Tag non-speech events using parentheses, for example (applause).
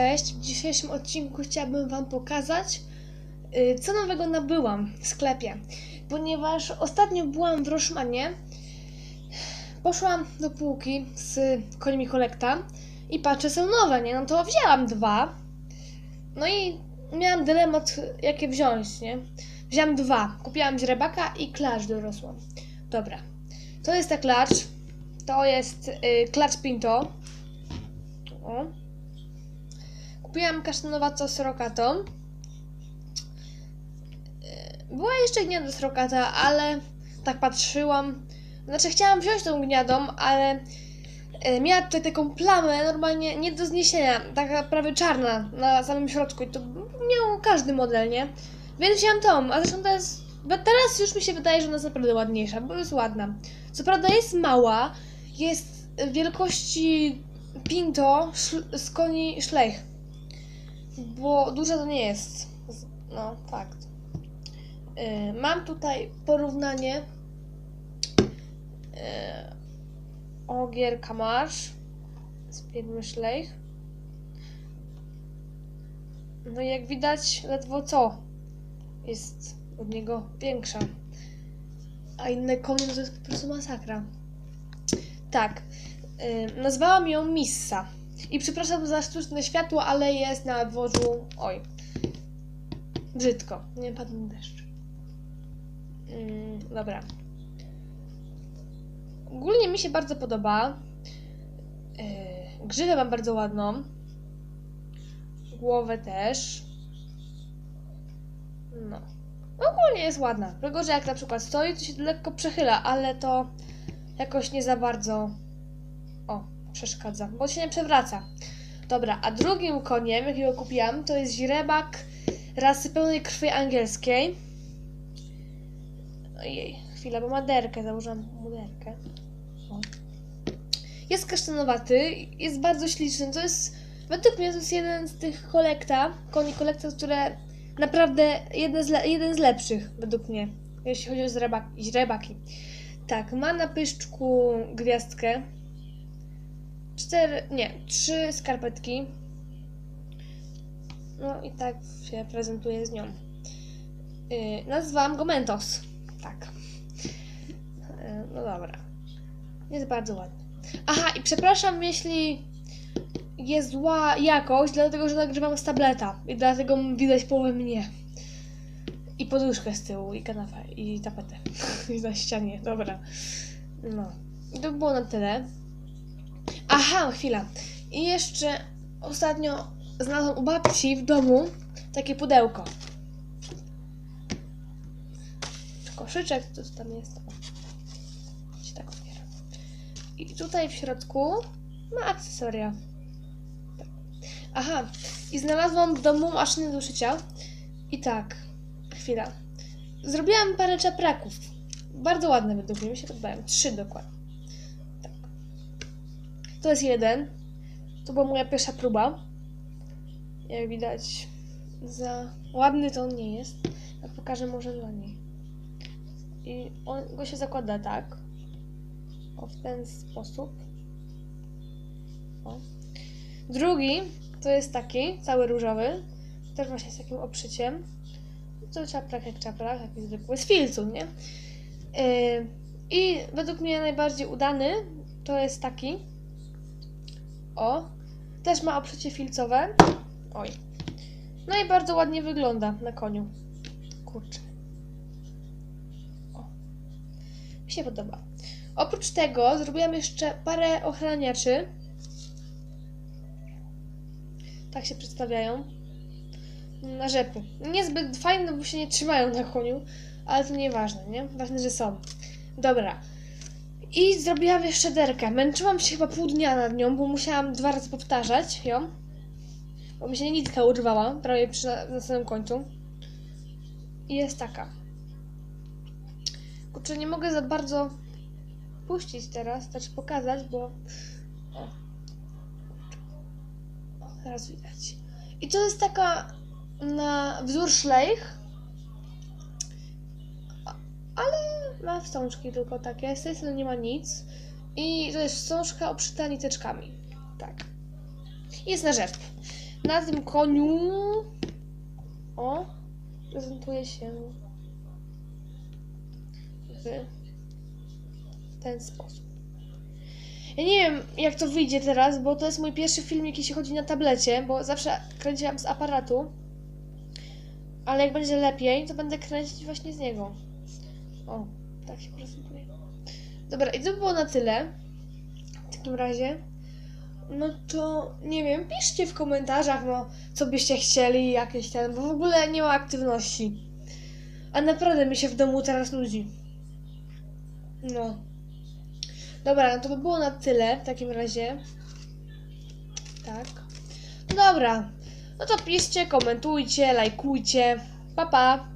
cześć! W dzisiejszym odcinku chciałabym Wam pokazać, y, co nowego nabyłam w sklepie. Ponieważ ostatnio byłam w Roszmanie, poszłam do półki z końmi kolekta i patrzę, są nowe, nie? No to wzięłam dwa. No i miałam dylemat, jakie wziąć, nie? Wzięłam dwa. Kupiłam źrebaka i klacz dorosłą. Dobra. To jest ta klacz. To jest y, klacz Pinto. O. Kupiłam kasztanowatą srokatą. Y, Była jeszcze gniada srokata, ale tak patrzyłam. Znaczy chciałam wziąć tą gniadą, ale y, miała tutaj taką plamę normalnie nie do zniesienia, taka prawie czarna na samym środku i to miał każdy model, nie? Więc wziąłem tą, a zresztą to jest... Teraz już mi się wydaje, że ona jest naprawdę ładniejsza, bo jest ładna. Co prawda jest mała, jest wielkości Pinto z koni szlech. Bo duża to nie jest. No, fakt. Yy, mam tutaj porównanie yy, Ogier Kamarz z firmy Szlech. No i jak widać, ledwo co jest od niego większa. A inne konie to jest po prostu masakra. Tak. Yy, nazwałam ją Missa. I przepraszam za sztuczne światło, ale jest na dworzu. Oj. Brzydko. Nie padł deszcz. Yy, dobra. Ogólnie mi się bardzo podoba. Yy, grzywę mam bardzo ładną. Głowę też. No. Ogólnie jest ładna. Tylko, że jak na przykład stoi, to się lekko przechyla, ale to jakoś nie za bardzo przeszkadza, bo się nie przewraca. Dobra, a drugim koniem, jakiego kupiłam, to jest źrebak rasy pełnej krwi angielskiej. Ojej, chwila, bo ma derkę, założyłam mu derkę. O. Jest kasztanowaty, jest bardzo śliczny, to jest, według mnie to jest jeden z tych kolekta, koni kolekta, które naprawdę jeden z, jeden z lepszych, według mnie, jeśli chodzi o źrebaki. Tak, ma na pyszczku gwiazdkę. Cztery, nie, trzy skarpetki. No i tak się prezentuje z nią. Yy, nazwałam go Mentos. Tak. Yy, no dobra. Jest bardzo ładny. Aha, i przepraszam, jeśli jest zła jakość, dlatego że nagrywam z tableta. I dlatego widać połowę mnie. I poduszkę z tyłu, i kanapę, i tapetę. (laughs) I na ścianie, dobra. No. I to było na tyle. Aha, chwila. I jeszcze ostatnio znalazłam u babci w domu takie pudełko. Koszyczek, co tam jest? O. Się tak otwiera. I tutaj w środku ma akcesoria. Aha, i znalazłam w domu maszynę do szycia. I tak, chwila. Zrobiłam parę czapraków. Bardzo ładne według mnie, mi się podobają. Trzy dokładnie. To jest jeden. To była moja pierwsza próba. Jak widać, za ładny to on nie jest. Tak pokażę może dla niej. I on go się zakłada tak. O, w ten sposób. O. Drugi to jest taki, cały różowy. Też właśnie z takim obszyciem. To czaprak jak czaprak, taki zwykły, z filcu, nie? Yy, I według mnie najbardziej udany to jest taki. O. Też ma obszycie filcowe. Oj. No i bardzo ładnie wygląda na koniu. Kurczę. O. Mi się podoba. Oprócz tego zrobiłam jeszcze parę ochraniaczy. Tak się przedstawiają. Na rzepy. Niezbyt fajne, bo się nie trzymają na koniu, ale to nieważne, nie? Ważne, że są. Dobra. I zrobiłam jeszcze derkę. Męczyłam się chyba pół dnia nad nią, bo musiałam dwa razy powtarzać ją. Bo mi się nitka urwała, prawie przy na, samym końcu. I jest taka. Kurczę, nie mogę za bardzo puścić teraz, znaczy pokazać, bo... O teraz widać. I to jest taka na wzór szlejch, ma wstążki tylko takie, z tej strony nie ma nic. I to jest wstążka obszyta niteczkami. Tak. Jest na rzep. na tym koniu o prezentuje się w ten sposób. Ja nie wiem, jak to wyjdzie teraz, bo to jest mój pierwszy filmik, jeśli chodzi na tablecie, bo zawsze kręciłam z aparatu. Ale jak będzie lepiej, to będę kręcić właśnie z niego. O, tak się prezentuje. Dobra, i to by było na tyle. W takim razie. No to nie wiem, piszcie w komentarzach, no, co byście chcieli, jakieś ten, bo w ogóle nie ma aktywności. A naprawdę mi się w domu teraz nudzi. No. Dobra, no to by było na tyle w takim razie. Tak. Dobra. No to piszcie, komentujcie, lajkujcie. Pa pa!